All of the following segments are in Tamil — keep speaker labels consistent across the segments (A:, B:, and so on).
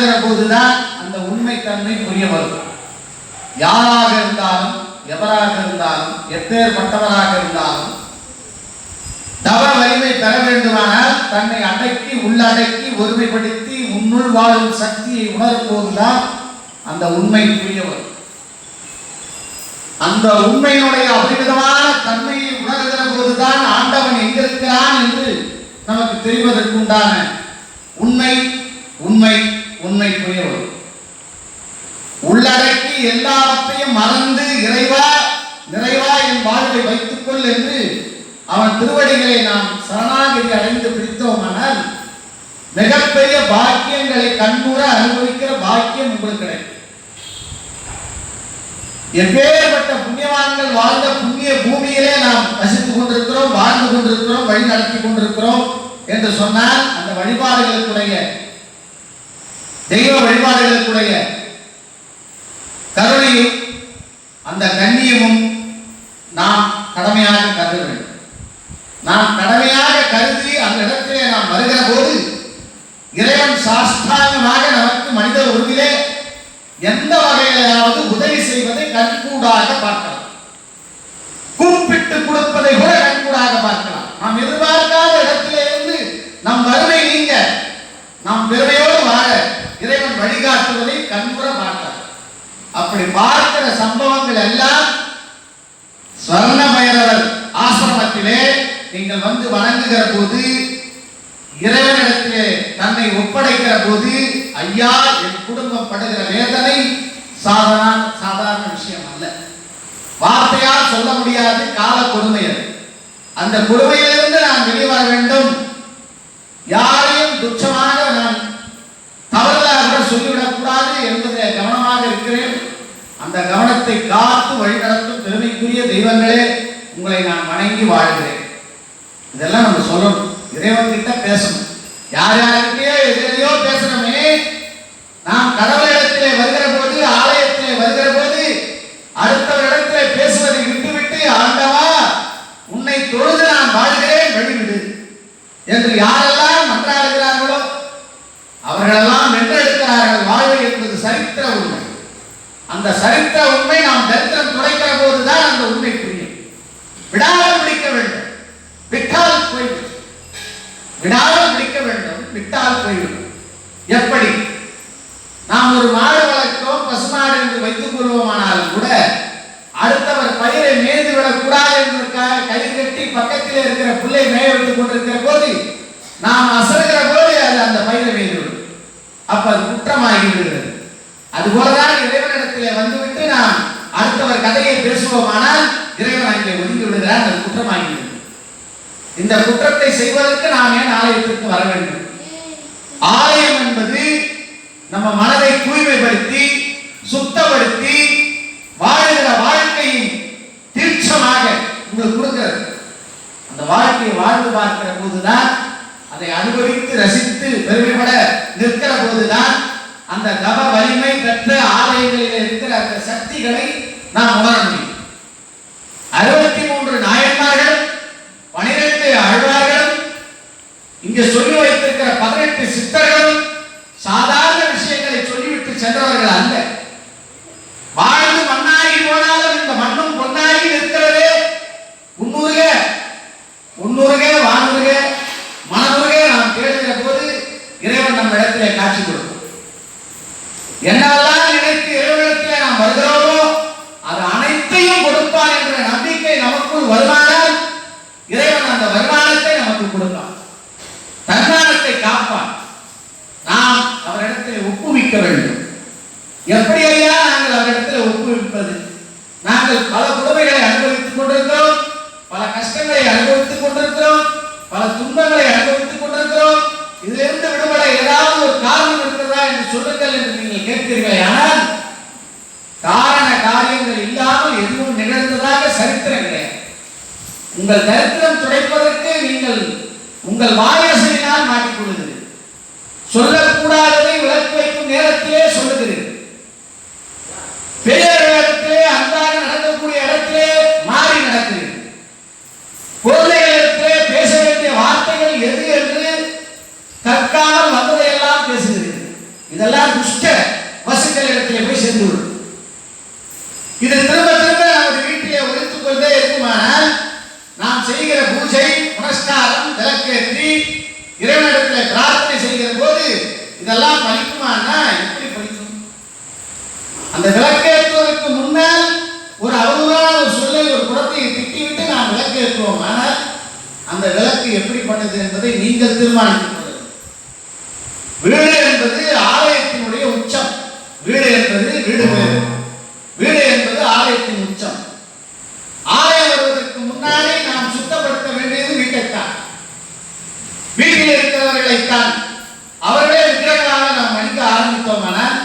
A: போதுதான் அந்த உண்மைத்தன்மை புரிய வரும். யாராக இருந்தாலும் எவராக இருந்தாலும் எப்பேற்பட்டவராக இருந்தாலும் தவ வலிமை பெற வேண்டுமானால் தன்னை அடக்கி உள்ளடக்கி ஒருமைப்படுத்தி உன்னுள் வாழும் சக்தியை உணரும் போதுதான் அந்த உண்மை புரிய வரும். அந்த உண்மையினுடைய அபரிமிதமான தன்மையை உணர்கிற போதுதான் ஆண்டவன் எங்கிருக்கிறான் என்று நமக்கு தெரிவதற்குண்டான உண்மை உண்மை உண்மை புரிய வரும் உள்ளடக்கி எல்லாவற்றையும் மறந்து இறைவா நிறைவா என் வாழ்வை வைத்துக்கொள் என்று அவன் திருவடிகளை நாம் சரணாகதி அடைந்து பிடித்தோமானால் மிகப்பெரிய பாக்கியங்களை கண்கூட அனுபவிக்கிற பாக்கியம் உங்களுக்கு கிடைக்கும். எப்பேற்பட்ட புண்ணியவான்கள் வாழ்ந்த புண்ணிய பூமியிலே நாம் வசித்துக் கொண்டிருக்கிறோம் வாழ்ந்து கொண்டிருக்கிறோம் வழி நடத்தி கொண்டிருக்கிறோம் என்று சொன்னால் அந்த வழிபாடுகளுக்குடைய தெய்வ வழிபாடுகளுக்குடைய கருணையும் அந்த கண்ணியமும் நாம் கடமையாக கருத வேண்டும் நாம் கடமையாக கருதி அந்த இடத்திலே நாம் வருகிற போது இறைவன் சாஸ்தாங்கமாக நமக்கு மனித உருவிலே எந்த வகையிலாவது உதவி செய்வதை கண்கூடாக பார்க்கலாம். கூப்பிட்டு கொடுப்பதை கூட கண்கூடாக பார்க்கலாம். நாம் எதிர்பார்க்க இடத்திலே இருந்து நம் வறுமை நீங்க நாம் பெருமையோடு வாழ இறைவன் வழிகாட்டுவதை கண்கூட பார்க்கலாம் அப்படி பார்க்கிற சம்பவங்கள் எல்லாம் ஸ்வர்ண பைரவர் ஆசிரமத்திலே நீங்கள் வந்து வணங்குகிற போது இறைவனிடத்திலே தன்னை ஒப்படைக்கிற போது ஐயா என் குடும்பம் படுகிற வேதனை சாதாரண சாதாரண விஷயம் அல்ல. வார்த்தையால் சொல்ல முடியாது கால கொடுமை அது. அந்த கொடுமையிலிருந்து நான் வெளிவர வேண்டும். அந்த கவனத்தை காத்து வழிநடத்தும் பெருமைக்குரிய தெய்வங்களே உங்களை நான் வணங்கி வாழ்கிறேன். இதெல்லாம் நம்ம சொல்லணும். இறைவன் கிட்ட பேசணும். யார் யாருக்கிட்டயோ எதிரையோ பேசணுமே நாம் கடவுளிடத்திலே வருகிற போது ஆலயத்திலே வருகிற போது அடுத்தவரிடத்திலே பேசுவதை விட்டுவிட்டு ஆண்டவா உன்னை தொழுது நான் வாழ்கிறேன் வழிவிடு. என்று யாரெல்லாம் மன்றாடுகிறார்களோ அவர்களெல்லாம் வென்றெடுக்கிறார்கள். வாழ்வு என்பது சரித்திர உண்மை. அந்த சரித்திர உண்மை நாம் தரித்திரம் துடைக்கிற போதுதான் அந்த உண்மை புரியும். விடாமல் பிடிக்க வேண்டும். விட்டால் போய்விடும். விடாமல் பிடிக்க வேண்டும் விட்டால் போய்விடும். எப்படி? நாம் ஒரு மாடு வளர்க்கிறோம் பசுமாடு என்று வைத்துக் கொள்வோமானாலும் கூட அடுத்தவர் பயிரை மேய்ந்து விடக்கூடாது என்பதற்காக கயிறு கட்டி பக்கத்தில் இருக்கிற பிள்ளை மேய விட்டுக் கொண்டிருக்கிற போது நாம் அசருகிற போது அது அந்த பயிரை மேய்ந்துவிடும் அப்ப அது குற்றமாகி விடுகிறது அதுபோலதான் இறைவனிடத்திலே வந்துவிட்டு நாம் அடுத்தவர் கதையை பேசுவோமானால் இறைவன் அங்கே ஒதுங்கி விடுகிறார். அது குற்றமாகி இந்த குற்றத்தை செய்வதற்கு நாம் ஏன் ஆலயத்திற்கு வர வேண்டும்? ஆலயம் என்பது நம்ம மனதை தூய்மைப்படுத்தி சுத்தப்படுத்தி வாழ்கிற வாழ்க்கையை தீட்சமாக உங்களுக்கு கொடுக்கிறது. அந்த வாழ்க்கையை வாழ்ந்து பார்க்கிற போதுதான் அதை அனுபவித்து ரசித்து பெருமைப்பட நிற்கிற போதுதான் அந்த தவ வலிமை பெற்ற ஆலயங்களில் இருக்கிற அந்த சக்திகளை நாம் உணர முடியும். அறுபத்தி மூன்று நாயன்மார்கள் பனிரெண்டு அழ்வார்கள் இங்கே சொல்லி வைத்திருக்கிற பதினெட்டு சித்தர்களும் சாதாரண விஷயங்களை சொல்லிவிட்டு சென்றவர்கள் அல்ல வாழ்ந்து மண்ணாகி போனாலும் இந்த மண்ணும் பொன்னாகி நிற்கிறதே உன்னுருக உன்னுருக வானுருக மனமுருக நாம் தேடுகிற போது இறைவன் நம்ம இடத்திலே காட்சி கொடுக்கும் என்னெல்லாம் நினைத்து இறைவனிடத்திலே நாம் வருகிறோமோ அது அனைத்தையும் கொடுப்பான் என்ற நம்பிக்கை நமக்குள் வருமானால் இறைவன் அந்த வருமானத்தை நமக்கு கொடுப்பான் தன்மானத்தை காப்பான் நாம் அவரிடத்திலே ஒப்புவிக்க வேண்டும் எப்படி ஐயா நாங்கள் அவரிடத்தில் ஒப்புவிப்பது நாங்கள் பல கொடுமைகளை அனுபவித்துக் கொண்டிருக்கிறோம் பல கஷ்டங்களை அனுபவித்துக் கொண்டிருக்கிறோம். பல துன்பங்களை அனுபவித்துக் கொண்டிருக்கிறோம். இதிலிருந்து விடுபட ஏதாவது ஒரு காரணம் இருக்கிறதா என்று சொல்லுங்கள் என்று நீங்கள் கேட்பீர்கள். ஆனால் காரண காரியங்கள் இல்லாமல் எதுவும் நிகழ்ந்ததாக சரித்திரம் கிடையாது உங்கள் தரித்திரம் துடைப்பதற்கு நீங்கள் உங்கள் வாயசையினால் அரசியல் இடத்திலே போய் சேர்ந்து விடும் இது திரும்ப திரும்ப அவர் வீட்டிலே ஒழித்துக் கொண்டே இருக்குமானால் நாம் செய்கிற பூஜை புனஸ்காரம் விளக்கேற்றி இறைவனிடத்தில் பிரார்த்தனை செய்கிற போது இதெல்லாம் பலிக்குமானா எப்படி பலிக்கும்? அந்த விளக்கேற்றுவதற்கு முன்னால் ஒரு அவதூறான ஒரு சொல்லை ஒரு குடத்தை திட்டிவிட்டு நாம் விளக்கேற்றுவோம். ஆனால் அந்த விளக்கு எப்படிப்பட்டது என்பதை நீங்கள் தீர்மானித்துக் கொள்ளுங்கள் வீடு என்பது ஆலயத்தினுடைய வீடு வேறு வீடு என்பது ஆலயத்தின் உச்சம். ஆலயம் வருவதற்கு முன்னாலே நாம் சுத்தப்படுத்த வேண்டியது வீட்டைத்தான். வீட்டில் இருக்கிறவர்களைத்தான். அவர்களே விக்கிரகமாக நாம் மணிக்க ஆரம்பித்தோமானால்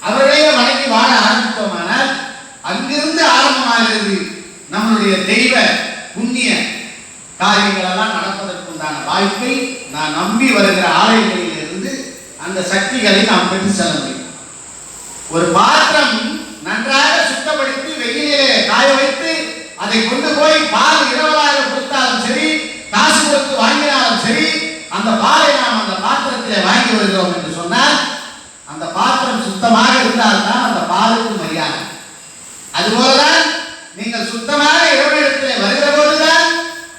A: அவர்களே வணங்கி வாழ ஆரம்பித்தோமானால் அங்கிருந்து ஆரம்பமாகிறது நம்மளுடைய தெய்வ புண்ணிய காரியங்களெல்லாம் நடப்பதற்குண்டான வாய்ப்பை நான் நம்பி வருகிற ஆலயங்களிலிருந்து அந்த சக்திகளை நாம் பெற்று செல்ல முடியும். ஒரு பாத்திரம் நன்றாக சுத்தப்படுத்தி வெயிலிலே காய வைத்து அதை கொண்டு போய் பால் இரவலாக கொடுத்தாலும் சரி காசு கொடுத்து வாங்கினாலும் சரி அந்த பாலை நாம் அந்த பாத்திரத்திலே வாங்கி வருகிறோம் என்று சொன்னால் அந்த பாத்திரம் சுத்தமாக இருந்தால்தான் அந்த பாலுக்கு மரியாதை. அதுபோலதான் நீங்கள் சுத்தமாக இறைவனிடத்திலே வருகிற போதுதான்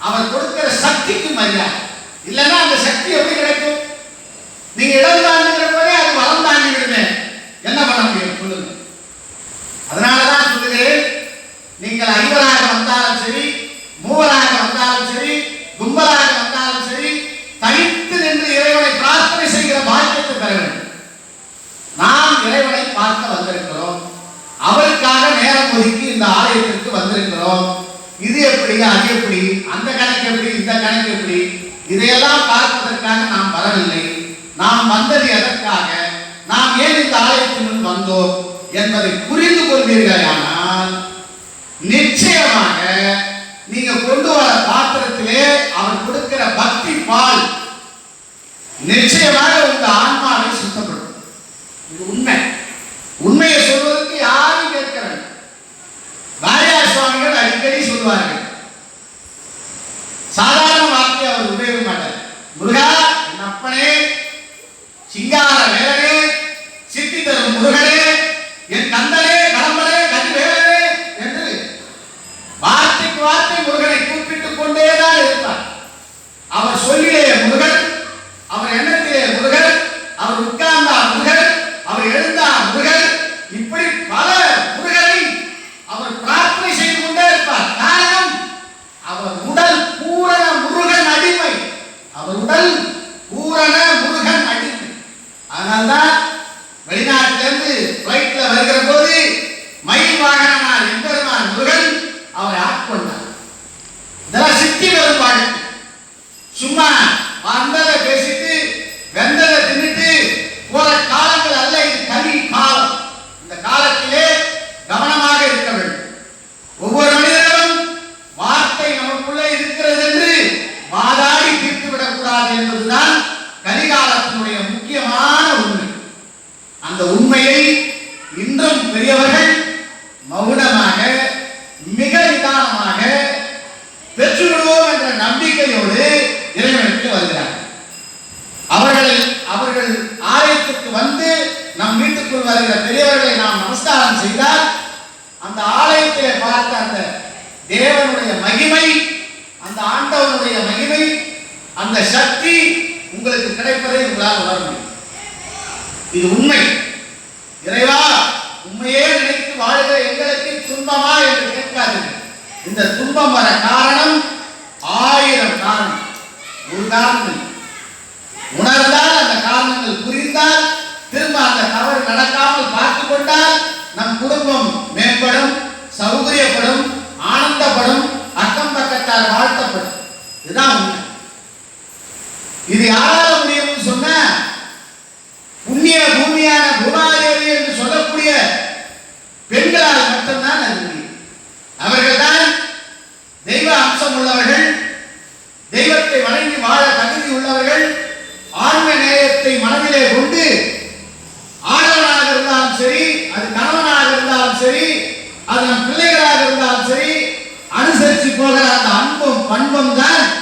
A: அவர் கொடுக்கிற சக்திக்கு மரியாதை. இல்லைன்னா அந்த சக்தி எப்படி கிடைக்கும்? நீங்க இடம் தாண்டுகிற போதே அது வளம் தாண்டி விடுமே என்ன பண்ண முடியும்? சொல்லுங்க. அதனாலதான் சொல்லுகிறேன் நீங்கள் ஐவராக வந்தாலும் சரி மூவராக வந்தாலும் சரி கும்பலாக வந்தாலும் சரி தனித்து நின்று இறைவனை பிரார்த்தனை செய்கிற பாக்கியத்தை பெற வேண்டும். நாம் இறைவனை பார்க்க வந்திருக்கிறோம். அவருக்காக நேரம் ஒதுக்கி இந்த ஆலயத்திற்கு வந்திருக்கிறோம். இது எப்படி அது எப்படி அந்த கணக்கு எப்படி இந்த கணக்கு எப்படி இதையெல்லாம் பார்ப்பதற்காக நாம் வரவில்லை. நாம் வந்தது எதற்காக? நாம் ஏன் இந்த ஆலயத்தின் முன் வந்தோம் என்பதை புரிந்து கொள்வீர்களானால் நிச்சயமாக நீங்க கொண்டு வர பாத்திரத்திலே அவர் கொடுக்கிற பக்தி பால் நிச்சயமாக உங்க ஆன்மாவை சுத்தப்படும். இது உண்மை. உண்மையை சொல்வதற்கு யாரும் கேட்க வேண்டும் வாரியார் சுவாமிகள் அடிக்கடி சொல்வார்கள். சாதாரண வார்த்தை அவர் உபயோக மாட்டார் முருகா என் அப்பனே சிங்கார வேலனே சித்தி தரும் முருகனே கந்தலே கந்தனே கதிவேலே என்று வார்த்தைக்கு வார்த்தை முருகனை கூப்பிட்டுக் கொண்டேதான் இருப்பார். அவர் சொல்லிலே முருகன் அவர் எண்ணத்திலே முருகன் அவர் உட்கார்ந்தார் முருகன் அவர் எழுந்தார் முருகன். இப்படி பல முருகனை அவர் பிரார்த்தனை செய்து கொண்டே இருப்பார். காரணம் அவர் உடல் பூரண முருகன் அடிமை. அவர் உடல் பூரண முருகன் அடிமை. அதனால்தான் வெளிநாட்டிலிருந்து பிளைட்ல வருகிற போது வாகனமான எம்பெருமான் முருகன் அவரை ஆட்கொண்டார். இதெல்லாம் சித்தி பெறும் வாழ்க்கை சும்மா வந்ததை பேசிட்டு வெந்ததை தின்னுட்டு போற காலங்கள் அல்ல இது கலி காலம். இந்த காலத்திலே கவனமாக இருக்க வேண்டும். ஒவ்வொரு மனிதனும் வார்த்தை நமக்குள்ளே இருக்கிறது என்று வாதாடி தீர்த்து விடக்கூடாது என்பதுதான் கலிகாலத்தினுடைய முக்கியமான உண்மை. அந்த உண்மையை இன்றும் பெரியவர்கள் மௌனமாக மிக நிதானமாக பெற்றுவிடுவோம் என்ற நம்பிக்கையோடு இறைவனுக்கு வருகிறார்கள் அவர்களை அவர்கள் ஆலயத்துக்கு வந்து நம் வீட்டுக்குள் வருகிற பெரியவர்களை நாம் நமஸ்காரம் செய்தால் அந்த ஆலயத்திலே பார்த்த அந்த தேவனுடைய மகிமை அந்த ஆண்டவனுடைய மகிமை அந்த சக்தி உங்களுக்கு கிடைப்பதை உங்களால் உணர முடியும். இது உண்மை. இறைவா உண்மையே நினைத்து வாழ்கிற எங்களுக்கு துன்பமா என்று கேட்காதீர்கள். இந்த துன்பம் வர காரணம் ஆயிரம் காரணம். ஒரு காரணம். உணர்ந்தால் அந்த காரணங்கள் புரிந்தால் திரும்ப அந்த தவறு நடக்காமல் பார்த்து கொண்டால் நம் குடும்பம் மேம்படும் சௌகரியப்படும் ஆனந்தப்படும் அக்கம் பக்கத்தால் வாழ்த்தப்படும். இதுதான் உண்மை. இது யாரால முடியும்னு சொன்ன? புண்ணிய பூமியான பூமாதேவி என்று சொல்லக்கூடிய பெண்களால் மட்டும்தான் அது முடியும். அவர்கள்தான் தெய்வ அம்சம் உள்ளவர்கள் தெய்வத்தை வணங்கி வாழ தகுதி உள்ளவர்கள் ஆன்ம நேயத்தை மனதிலே கொண்டு அன்பும் பண்பும் தான்